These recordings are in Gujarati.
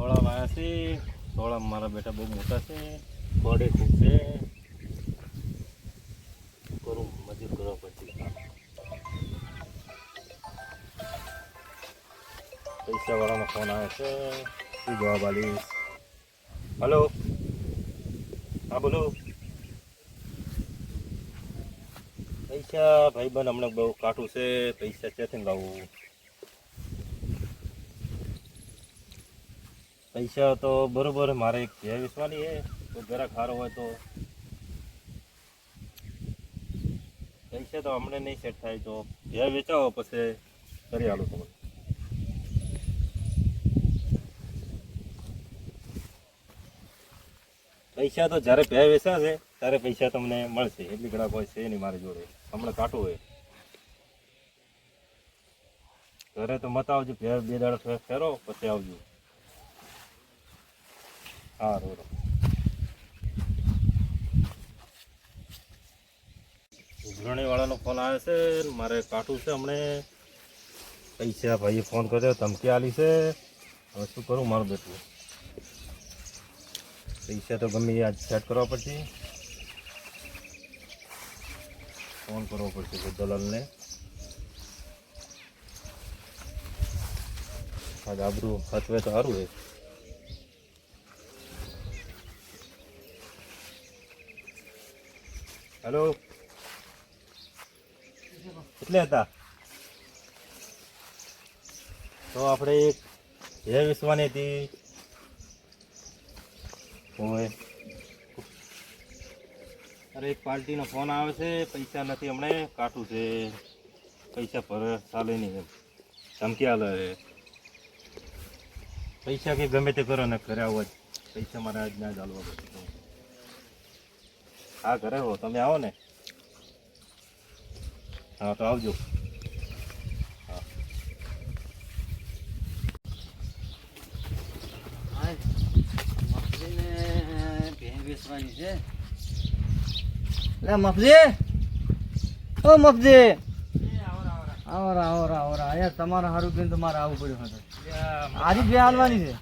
સોળા વાયા છે. સોળા મારા બેટા બહુ મોટા છે. ગોડે ખૂબ છે. કરું, મજૂર કરવા પછી. પૈસા વાળાનો ફોન આવે છે. શું જવાબ આલીશ હલો? હા, બોલો. પૈસા ભાઈબંધ હમણાં બહુ કાઠું છે. પૈસા ક્યાંથી લાવવું પૈસા તો બરોબર મારે એક ભેળ વેચવાની હે તો જરાક સારો હોય તો. પૈસા તો હમણાં નહીં સેટ થાય, તો ભે વેચાવો, પછી કરી આલો તમે પૈસા તો જ્યારે ભે વેચાશે, ત્યારે પૈસા તમને મળશે. એટલી ઘણા કોઈ છે નહીં મારી જોડે. હમણાં કાઢવું હોય. ઘરે તો મત આવજો બે દાડા ફેરો, પછી આવજો. હા રોરો ઉઘરણી વાળાનો ફોન આવે છે, મારે કાઠું છે હમણે. પૈસા ભાઈએ ફોન કર્યો, ધમકી આલી છે. હવે શું કરું મારું બેટું? પૈસા તો ગમે આજ સેટ કરવા પડશે. ફોન કરવો પડશે દલાલને. આજ આબરું હચવે તો સારું છે હેલો કેટલે હતા. તો આપણે એક જય વિશ્વાની હતી અરે, એક પાર્ટીનો ફોન આવે છે, પૈસા નથી હમણે, કાઠું છે. પૈસા પર ચાલે નહીં એમ. ધમકી છે. પૈસા કે ગમે તે કરો ને કર્યા હોય જ. પૈસા મારા આજ ના જ હાલવા પડશે હા ઘરે હો તમે આવો ને. હા તો આવજો. હા. વેચવાની છે. લે મફજી ઓ મફજી આવરા આવરા આવરા. યાર તમારા હારું કરીને તમારે આવવું પડ્યું આજે બે હાલવાની છે.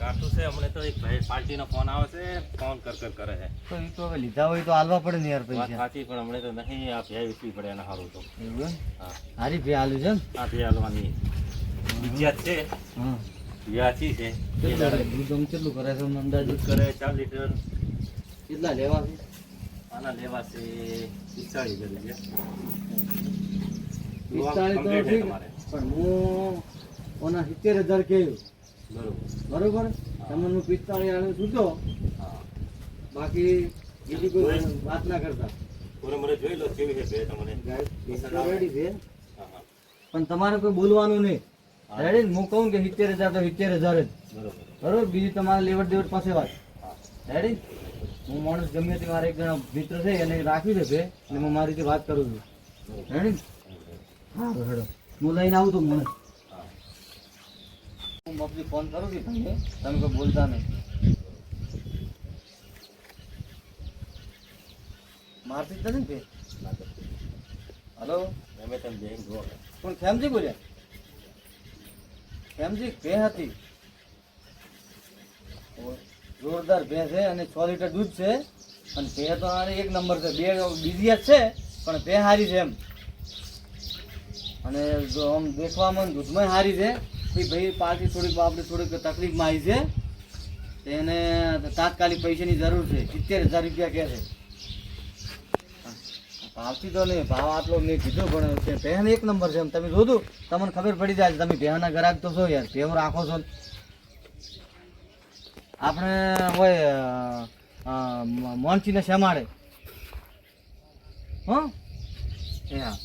કાઠું છે હમણે તો એક ભાઈ પાર્ટીનો ફોન આવે છે ફોન કર કર કરે છે. તો એ તો હવે લીધા હોય તો હાલવા પડે ને યાર પૈસા. સાચી પણ હમણે તો નહીં આ વેચવી પડે એના સારું તો. એવું હા. હારી બે હાલું છે ને આ ભેળ હાલવાની બીજી છે. હા. વ્યાચી છે. કેટલું દૂધ કેટલું કરે છે અંદાજે? કરે ચાર લીટર. કેટલા લેવા છે? આના લેવા છે પિસ્તાળીસ હજાર રૂપિયા. પિસ્તાળીસ પણ હું ઓના સિત્તેર હજાર કહ્યું. બરોબર. બરોબર તમને પિસ્તાળીસ આને છૂટો. બાકી બીજી કોઈ વાત ના કરતા. મને જોઈ લો કેવી છે તમને. રેડી છે. પણ તમારે કોઈ બોલવાનું નહીં. રેડી હું કહું કે સિત્તેર હજાર તો સિત્તેર હજાર જ. બરોબર. બરોબર? બીજી તમારે લેવડ દેવડ પાસે વાત. રેડી હું માણસ ગમે તે મારા એક જણા મિત્ર છે એને રાખી દેશે અને હું મારી રીતે વાત કરું છું. રેડી હા હેડો. હું લઈને આવું તો મને. હા ફોન કરું છું તમને? તમે કોઈ બોલતા નહીં. મારતી જ નથી. હલો ગમે તમે જઈને જુઓ પણ ખેમજી બોલ્યા. ખેમજી ભે હતી. જોરદાર ભે છે અને છ લીટર દૂધ છે. અને ભે તો એક નંબર છે. બે બીજી જ છે, પણ ભે સારી છે એમ. અને આમ દેખવામાં દૂધમાં સારી છે. એ ભાઈ, પાછી થોડીક આપણે થોડીક તકલીફમાં આવી છે. તેને તાત્કાલિક પૈસાની જરૂર છે. સિત્તેર હજાર રૂપિયા કહે છે. ભાવથી તો નહીં. ભાવ આટલો મેં કીધો, પણ તે ભેણ એક નંબર છે. એમ તમે જોધું તમને ખબર પડી જાય તમે ભેહના ગ્રાહક તો છો યાર. ભેવ રાખો છો. આપણે હોય મોનસીને શેમાડે. હો? એ હા.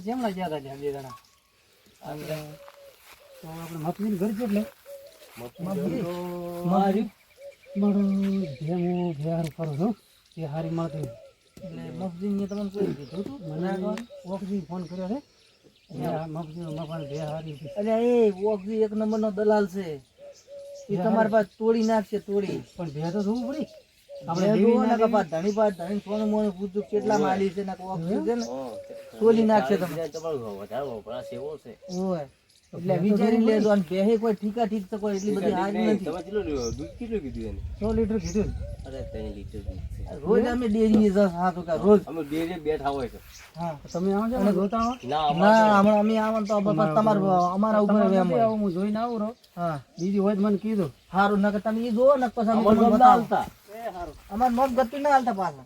જેમ લાગ્યા હતા બે જણા આપણે મફીન ઘર મારી મારું ભેમું ભેહાર કરું છું એ હારી મળતું એટલે મફજી મેં તમને કોઈ કીધું હતું મને ઓફજી ફોન કર્યો છે એટલે એ ઓફજી એક નંબરનો દલાલ છે એ તમારી પાસે તોડી નાખશે તોડી પણ ભે તો થવું પડી આપણે જુઓ ને કે ધણી પા ધણી સોનું મોનું પૂછ્યું કેટલા માલી છે ને ઓક્સિજન તોલી નાખશે તમે ઓય. એટલે વિચારી લેજો અને બેહે કોઈ ઠીકા ઠીક તો કોઈ એટલી બધી હારી નથી. સો લીટર કીધું ને. રોજ અમે ડેરી હા તો કા રોજ. હા. તમે આવો છો અને જોતા આવો ના હમણાં અમે આવવાનું તો બસ તમારે અમારા ઉપર એમ હોય. હું જોઈને આવું રહો. હા. બીજી હોય તો મને કીધું. સારું નકર તમે ઈ જોવો ને પછી અમે તમને બતાવો. અમારે મોમ ગતિ ના હાલતા પાછા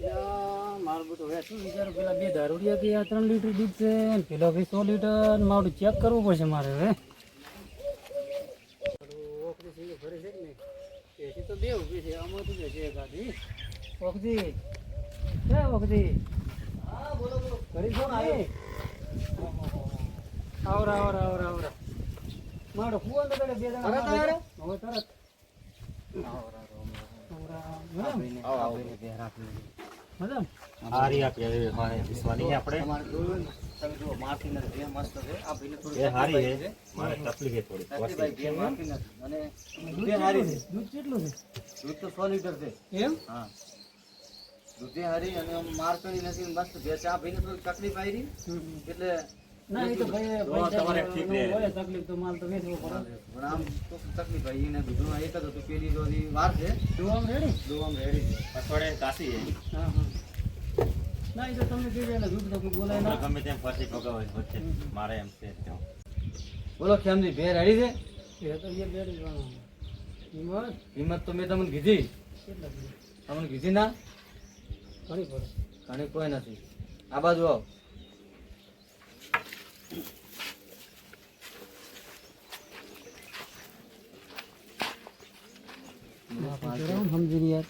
યા, મારું બધું હવે શું વિચારું પેલા બે દારૂડિયા કે ત્રણ લીટર દૂધ છે ને પેલો ભાઈ સો લીટર મારું ચેક કરવું પડશે મારે હવે છે ને? એસી તો બે ઊભી છે આમાંથી જ હશે એકાદી. ઓખરી. હે ઓખરી? કરી છો ને આવી? આવરા, આવરા, આવરા, આવરા. મારો ફુવાનો તો બે જણા તરત મારે હવે તરત. નથી. મસ્ત. મારે ભાઈ મારતી નથી. અને દૂધ દૂધે હારી છે? દૂધ કેટલું છે? દૂધ તો સો લીટર છે. એમ? હા. દૂધે હારી અને આમ નથી મસ્ત. આ ભાઈને થોડી તકલીફ આવી. એટલે ના એ તો ભાઈ તમારે ઠીક રહે. તકલીફ તો માલ તો વેચવો પડે. પણ આમ તો તકલીફ ભાઈ એને દૂધમાં એક જ હતું પેલી દોરી વાર છે. જોવા રેડી? દૂધ આમ રેડી છે. અઠવાડિયે કાશી છે. હા હા. ના એ તો તમને કીધું એને દૂધ તો કોઈ બોલાય ના. ગમે તેમ ફરતી ભગાવે વચ્ચે. મારે એમ છે. બોલો કેમની ભે રેડી છે? એ તો એ બેડી જવાનું કિંમત કિંમત તો મેં તમને કીધી? તમને કીધી ના? ઘણી પડે. ઘણી કોઈ નથી. આ બાજુ આવો. સમજીને યાર.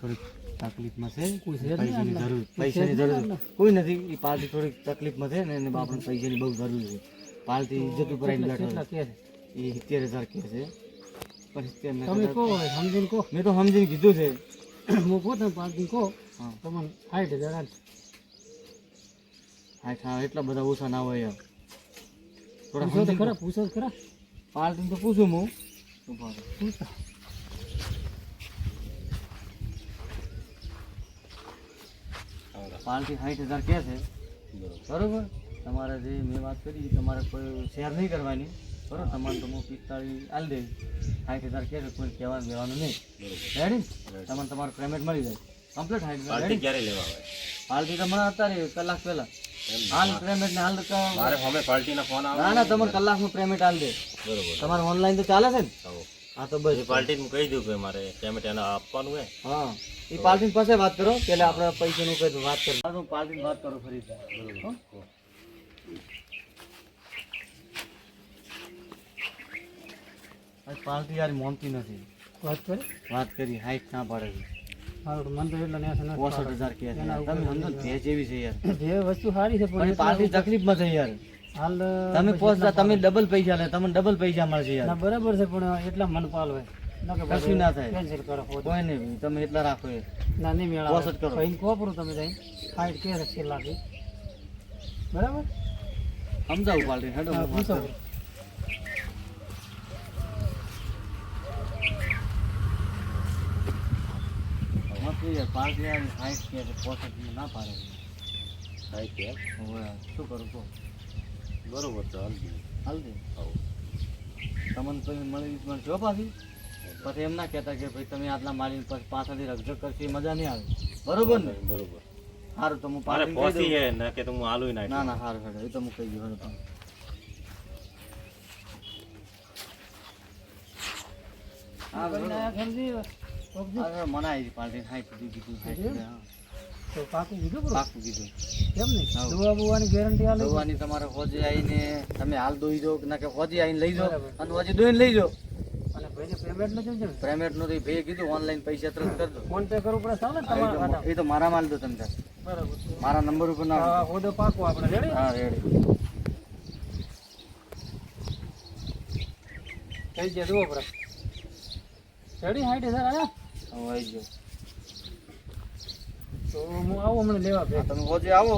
થોડીક તકલીફમાં છે કોઈ છે જ પૈસાની જરૂર પૈસાની કોઈ છે જ જરૂર કોઈ નથી એ પાલથી થોડીક તકલીફમાં છે ને એને આપણને પૈસાની બહુ જરૂર છે. પાલથી ઇજ્જત ઉપર આવીને બેઠો છે. એ સિત્તેર હજાર કે છે. પણ તમે કહો સમજીને કહો. મેં તો સમજીને કીધું છે. હું કહું તમે પાર્ટી કહો. તમને સાઠ હજાર આલ. હા એટલા બધા ઓછા ના હોય યાર થોડા પૂછો તો ખરા પૂછો ખરા. પાલથી તો પૂછું હું. ઊભા રહો. સાઠ હજાર કે છે. બરોબર? તમારે જે મેં વાત કરી તમારે કોઈ શેર નહીં કરવાની. બરોબર? તમારે તો હું પિસ્તાળીસ આલી દઈશ. સાઠ હજાર કે છે કોઈ કહેવાનું દેવાનું નહીં. રેડી તમને તમારું પેમેન્ટ મળી જાય. કમ્પ્લીટ સાઠ હજાર પાર્ટી રેડી ક્યારે લેવા આવે? અત્યારે કલાક પહેલા. હાલ પેમેન્ટ હાલ મારે હવે પાર્ટીના ફોન આવે. ના કલાકનું પેમેન્ટ આલી દે. બરોબર. તમારે ઓનલાઈન તો ચાલે છે ને? હા તો બસ. એ પાર્ટીને કહી દઉં કે મારે પેમેન્ટ એને આપવાનું હે. હા. એ પાલટી પાસે વાત કરો પેલા આપણે પૈસાનું કઈ વાત કરો. હું પાલટી વાત કરું ફરી બરોબર. આ પાલટી યાર મોનતી નથી. વાત કરી. વાત કરી હાઈટ ના પાડે છે. તમે સમજો ને ભેજ એવી છે યાર. જે વસ્તુ સારી છે પણ પણ તકલીફમાં છે યાર. હાલ તમે પોસતા તમે ડબલ પૈસા લે તમને ડબલ પૈસા મળશે યાર. બરાબર છે પણ એટલા મન પાલવે. ના કશું ના થાય. કેન્સલ કરો. કોઈ નહીં તમે એટલા રાખો ના નહીં મેળા પોસઠ કરો. કોપરું તમે જઈ કે છે છેલ્લા બરાબર? સમજાવું પાલટી હેડો હા, હું વાત પૂછો. કરું. મસ્ત યાર પાલટી યાર હાઈટ કે પોસઠ ના પાડે થાય કે શું કરું કહો? બરોબર ચાલ હાલ દે તમને પછી મળી મને જો પાછી. પછી એમ ના કહેતા કે ભાઈ તમે આટલા મારી પછી પાછળથી રકઝક કરશી મજા નહીં આવે. બરોબર ને? બરોબર. સારું તો હું પહોંચી ને કે તો હું આલુય ના ના ના સારું સારું એ તો હું કહી દઉં તમે હા સમજી સુધી કીધું. તો પાકું કીધું કીધું. કેમ નહીં? ગેરંટી આલે દોવાની તમારે હોજે આવીને તમે હાલ દોઈ દો ના કે હોજે આવીને લઈ જાઓ અને હોજે દોઈને લઈ જાઓ. અને ભાઈને પેમેન્ટનું પેમેન્ટનું તો કીધું ઓનલાઈન પૈસા તરત ફોન પે કરવું પડે ચાલે ને તમારા એ તો- મારા માલ દો તમે બરાબર. મારા નંબર ઉપર ના હોદો પાકો આપણે રેડી? હા રેડી. કઈ ગયા જુઓ બરા રેડી હાઈટ સર આયા આવી જાઓ તો હું આવું હમણાં લેવા તમે હોજે આવો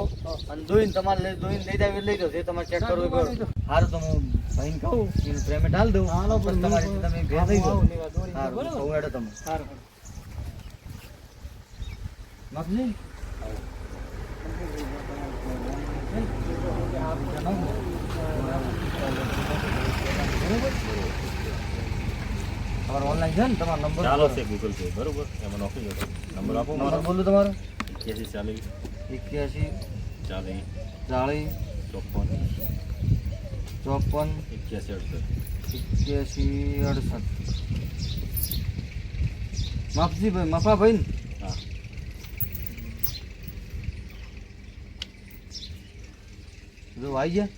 અને દોઈને તમારે લઈ દોઈને લઈ જાવ લઈ જાઓ જે તમારે ચેક કરવું કરો. સારું તો હું ભાઈને કહું એનું પેમેન્ટ હાલ દઉં. હાલો, પણ તમારી તમે થઈ હેડો મગજી તમારો ઓનલાઈન છે ને? તમારો નંબર ચાલો છે ગૂગલ પે બરોબર? એમાં નોખી જતો નંબર આપો મારો. બોલું તમારો. એક્યાસી ચાલીસ. એક્યાસી ચાલીસ. ચાલીસ ચોપન. ચોપન. એક્યાસી અડસઠ. એક્યાસી અડસઠ. માફજી ભાઈ માફા ભાઈ ને? હા. જો આવી ગયા?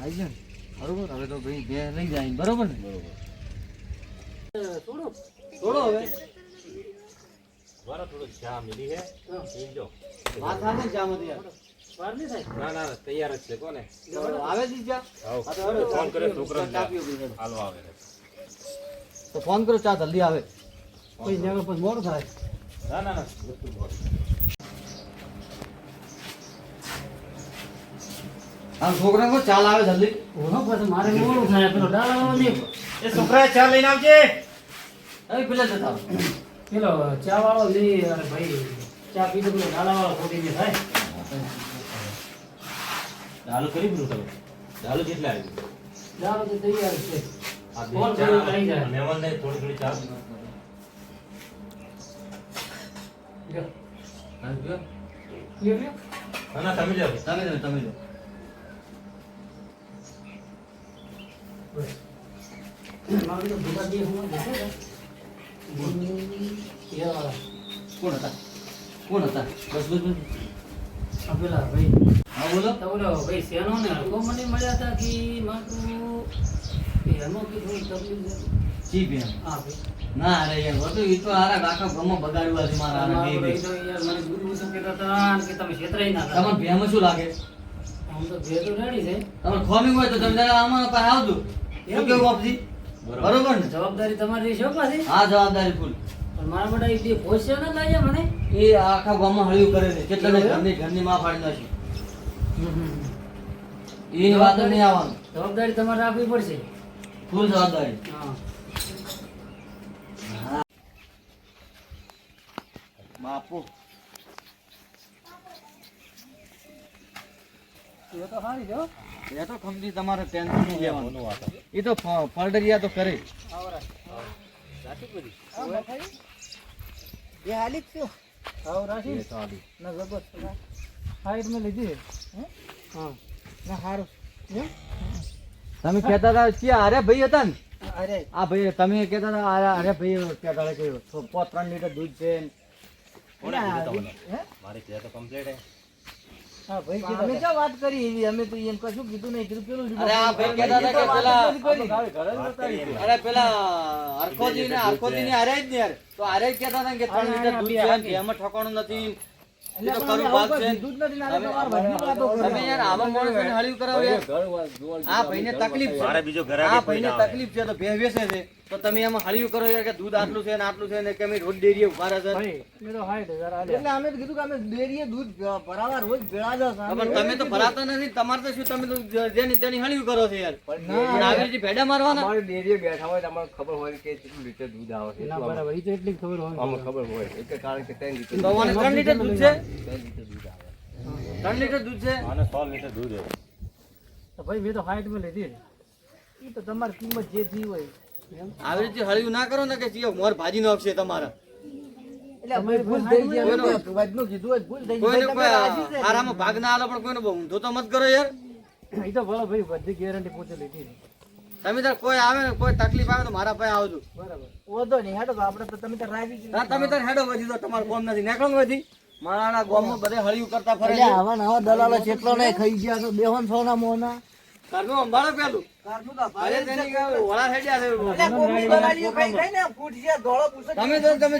આવી ગયા? બરોબર? હવે તો ભાઈ બે લઈ જાય બરોબર ને? બરોબર. થોડો હવે. મારા થોડો ચા મિલી હે. પીજો. માથા ને ચા મત યાર વાર નહીં થાય? ના ના તૈયાર જ છે કોને? આવે તો ફોન કરે છોકરા. હાલો આવે. તો ફોન કરો ચા જલ્દી આવે. પછી જગ્યા પર મોડું થાય. ના ના ના બોલ. છોકરા કો ચાલ આવે જલ્દી ઓહો, પછી મારે મોડું થાય પેલો ડાળો નહીં એ છોકરા ચા લઈને આવજે હવે પેલા જતા. પેલો ચા વાળો લઈ અરે ભાઈ ચા પીધો પેલો ડાળા વાળો ખોટી થાય ચાલુ કરી દીધું તમે ચાલુ કેટલા આવી ડાળો તો તૈયાર છે આ ચા કર્યો આવી જાય. થોડી થોડી ચા લ્યો. લ્યો, લ્યો. ના ના તમે જાઓ તમે લો તમે લો બસ. મારે તો ભૂકા দিয়ে હું જશે ને. એ વાળા. કોણ હતા કોણ હતા બસ બસ બસ પેલા ભાઈ હા બોલો ભાઈ શેનો ને હલકો મને મળ્યા હતા કે માટલું એનો કે થોડી તકલીફ જી બેન હા ભાઈ ના અરે યાર વધુ એ તો આરા બગાડવા છે મારા બે યાર મને ગુરુ શું કહેતા હતા કે તમે છેતરાઈ ના તમને ભેમાં શું લાગે? આમ તો ભે તો રેડી છે. તમારે ખોમી હોય તો તમે જરા આમાં આવજો. શું કેવું બાપજી બરોબર. ને? જવાબદારી તમારી રહેશે પાછી. હા જવાબદારી ફૂલ. પણ મારા બધા એ બે ભોજ છે ને મને. એ આખા ગામમાં હળિયું કરે છે. કેટલાને ઘરની ઘરની માં ફાડી નાખી. એની વાત નહીં આવવાનું. જવાબદારી તમારે રાખવી પડશે. ફૂલ જવાબદારી. હા. બાપુ. એ તો સારી હો. એ તો ખમતી તમારે ટેન્શન નહીં લેવાનું કોનું વાત છે? એ તો ફ- ફળદરિયા તો કરે. હાવ રાખી. ના જબરદસ્ત હાઈટ મેં લીધી. છે. હા. ના સારું? તમે કહેતા હતા કે અરે ભાઈ હતા ને. અરે. આ ભાઈ તમે કહેતા હતા અરે અરે ભાઈ ત્યાં હતા કે ત્રણ લીટર દૂધ છે મારે કહેતા complete હે. હા ભાઈ અમે ક્યાં વાત કરી એવી? અમે તો એમ કશું કીધું નહીં. કીધું પેલું જ અરે આ ભાઈ કહેતા હતા કે પેલા વાત કરી. એમ. અરે પેલા હરખોજી ને હરખોજી ને હારે જ ને યાર. તો હારે જ કહેતા હતા કે ત્રણ લીટર દૂધ છે એમાં ઠકાણું નથી. તકલીફ છે. તો બે બેસે છે. તો તમે એમાં હળિયું કરો યાર કે દૂધ આટલું છે ને આટલું છે ને કે અમે રોજ ડેરીએ ઊભા રહે છે. એટલે અમે કીધું કે અમે ડેરીએ દૂધ ભરાવા રોજ ભેળા જાવ પણ તમે તો ભરાતા નથી તમારે તો શું તમે જેની તેની હળિયું કરો છો યાર. અને ભેડા મારવાના? ડેરીએ બેઠા હોય તમારે ખબર હોય કે કેટલું લીટર દૂધ આવે ના બરાબર. એ તો એટલી ખબર હોય. અમને ખબર હોય. એક કારણ કે ત્રણ લીટર ત્રણ લીટર દૂધ છે? ત્રણ લીટર દૂધ છે? અને સો લીટર દૂધ છે. તો ભાઈ મેં તો હાઈટ મેં લીધી એ તો તમારી કિંમત જે થઈ હોય. આવી રીતે હળિયું ના કરો ને કે ચિયો મોર ભાજી તમારા. હારામાં ભાગ ના આલો પણ કોઈને ઊંધો તો મત કરો યાર. એ તો ભલે ભાઈ બધી ગેરંટી પોતે લીધી તમે તાર કોઈ આવે ને કોઈ તકલીફ આવે તો મારા પાસે આવજો બરાબર. ઓધો નહીં હેડો તો આપણે તો તમે રાજી. તમે તાર હેડો વધી તો તમારું કોમ નથી. નેકળો વધી મારા ગામમાં બધે હળિયું કરતા ફરે આવા નવા દલાલો જેટલો નહીં ખાઈ ગયા તો બેહોન સોના મોના. ઘરનું સંભાળો પેલું. તમે તો તમે